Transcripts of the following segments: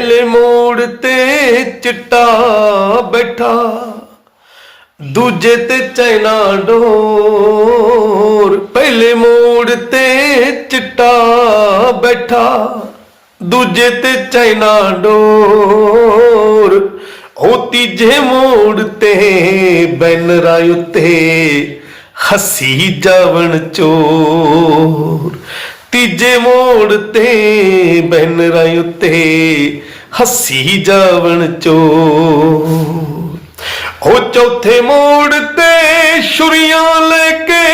ਪਹਿਲੇ ਮੋੜ ਤੇ ਚਿੱਟਾ ਬੈਠਾ, ਦੂਜੇ ਤੇ ਚੈਨਾ ਡੋਰ। ਪਹਿਲੇ ਮੋੜ ਤੇ ਚਿੱਟਾ ਬੈਠਾ, ਦੂਜੇ ਤੇ ਚੈਨਾ ਡੋਰ। ਉਹ ਤੀਜੇ ਮੋੜ ਤੇ ਬੈਨਰਾਂ ਉੱਤੇ ਹਸੀ ਜਾਵਣ ਚੋਰ। ਤੀਜੇ ਮੋੜ ਤੇ ਬੈਨ ਬੈਨਰਾਂ ਉੱਤੇ ਹੱਸੀ ਜਾਵਣ ਚੋਰ। ਉਹ ਚੌਥੇ ਮੋੜ ਤੇ ਛੁਰੀਆਂ ਲੈ ਕੇ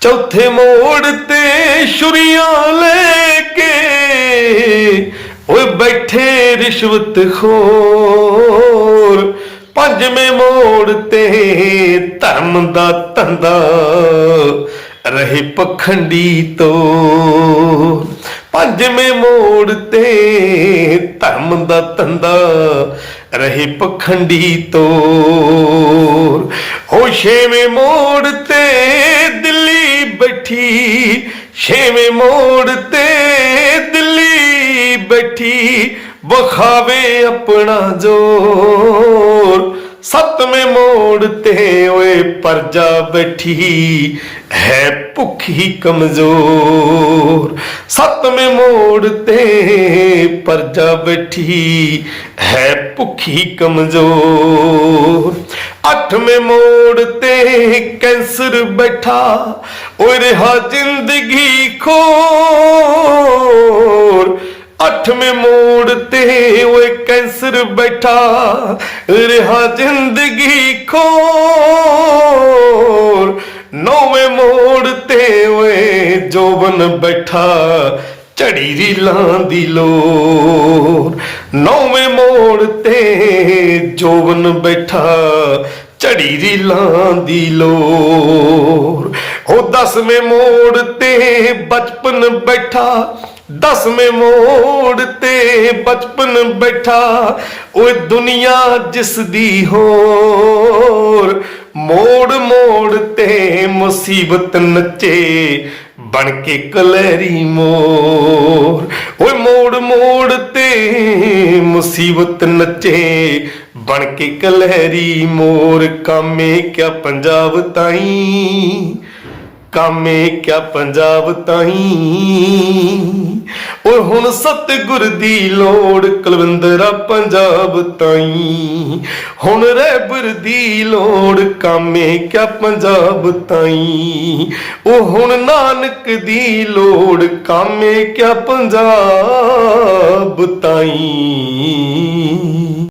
ਚੌਥੇ ਮੋੜ ਤੇ ਛੁਰੀਆਂ ਲੈ ਕੇ ਓਏ ਬੈਠੇ ਰਿਸ਼ਵਤ ਖੋਰ। ਪੰਜਵੇਂ ਮੋੜ ਤੇ ਧਰਮ ਦਾ ਧੰਦਾ ਰਹੇ ਪਖੰਡੀ ਤੋ। ਪੰਜਵੇਂ ਮੋੜ ਤੇ ਧਰਮ ਦਾ ਧੰਦਾ ਰਹੇ ਪਖੰਡੀ ਤੋਂ। ਹੋ ਛੇਵੇਂ ਮੋੜ ਤੇ ਦਿੱਲੀ ਬੈਠੀ, ਛੇਵੇਂ ਮੋੜ ਤੇ ਦਿੱਲੀ ਬੈਠੀ, ਵਿਖਾਵੇ ਆਪਣਾ ਜ਼ੋਰ। ਸੱਤਵੇਂ ਮੋੜ ਤੇ ਓਏ ਪਰਜਾ ਬੈਠੀ ਹੈ ਭੁੱਖੀ ਕਮਜ਼ੋਰ। ਸੱਤਵੇਂ ਮੋੜ ਤੇ ਪਰਜਾ ਬੈਠੀ ਹੈ ਭੁੱਖੀ ਕਮਜ਼ੋਰ। ਅੱਠਵੇਂ ਮੋੜ ਤੇ ਕੈਂਸਰ ਬੈਠਾ, ਓਏ ਰਿਹਾ ਜ਼ਿੰਦਗੀ ਖੋ ਅੱਠਵੇਂ ਮੋੜ ਤੇ ਓਏ ਕੈਂਸਰ ਬੈਠਾ, ਰਿਹਾ ਜ਼ਿੰਦਗੀ ਖੋਰ। ਨੌਵੇਂ ਮੋੜ ਤੇ ਓਏ ਜੋਬਨ ਬੈਠਾ, ਝੜੀ ਰੀਲਾਂ ਦੀ ਲੋਰ। ਨੌਵੇਂ ਮੋੜ ਤੇ ਜੋਬਨ ਬੈਠਾ, ਝੜੀ ਰੀਲਾਂ ਦੀ ਲੋਰ। ਉਹ ਦਸਵੇਂ ਮੋੜ ਤੇ ਬਚਪਨ ਬੈਠਾ ਦਸਵੇਂ ਮੋੜ ਤੇ ਬਚਪਨ ਬੈਠਾ, ਓਏ ਦੁਨੀਆ ਜਿਸ ਦੀ ਹੋਰ। ਮੋੜ ਮੋੜ ਤੇ ਮੁਸੀਬਤ ਨੱਚੇ ਬਣ ਕੇ ਕਲੈਰੀ ਮੋਰ। ਓਏ ਮੋੜ ਮੋੜ ਤੇ ਮੁਸੀਬਤ ਨੱਚੇ ਬਣ ਕੇ ਕਲਹਿਰੀ ਮੋਰ। ਕਾਮੇ ਕਿਆ ਪੰਜਾਬ ਤਾਈ? ਕਾਮੇ ਕਿਆ ਪੰਜਾਬ ਤਾਈ? ਓਏ ਹੁਣ ਸਤਿਗੁਰ ਦੀ ਲੋੜ ਕੁਲਵਿੰਦਰਾ ਪੰਜਾਬ ਤਾਈ। ਹੁਣ ਰਹਿਬਰ ਦੀ ਲੋੜ ਕਾਮੇ ਕਿਆ ਪੰਜਾਬ ਤਾਈ। ਉਹ ਹੁਣ ਨਾਨਕ ਦੀ ਲੋੜ ਕਾਮੇ ਕਿਆ ਪੰਜਾਬ ਤਾਈ।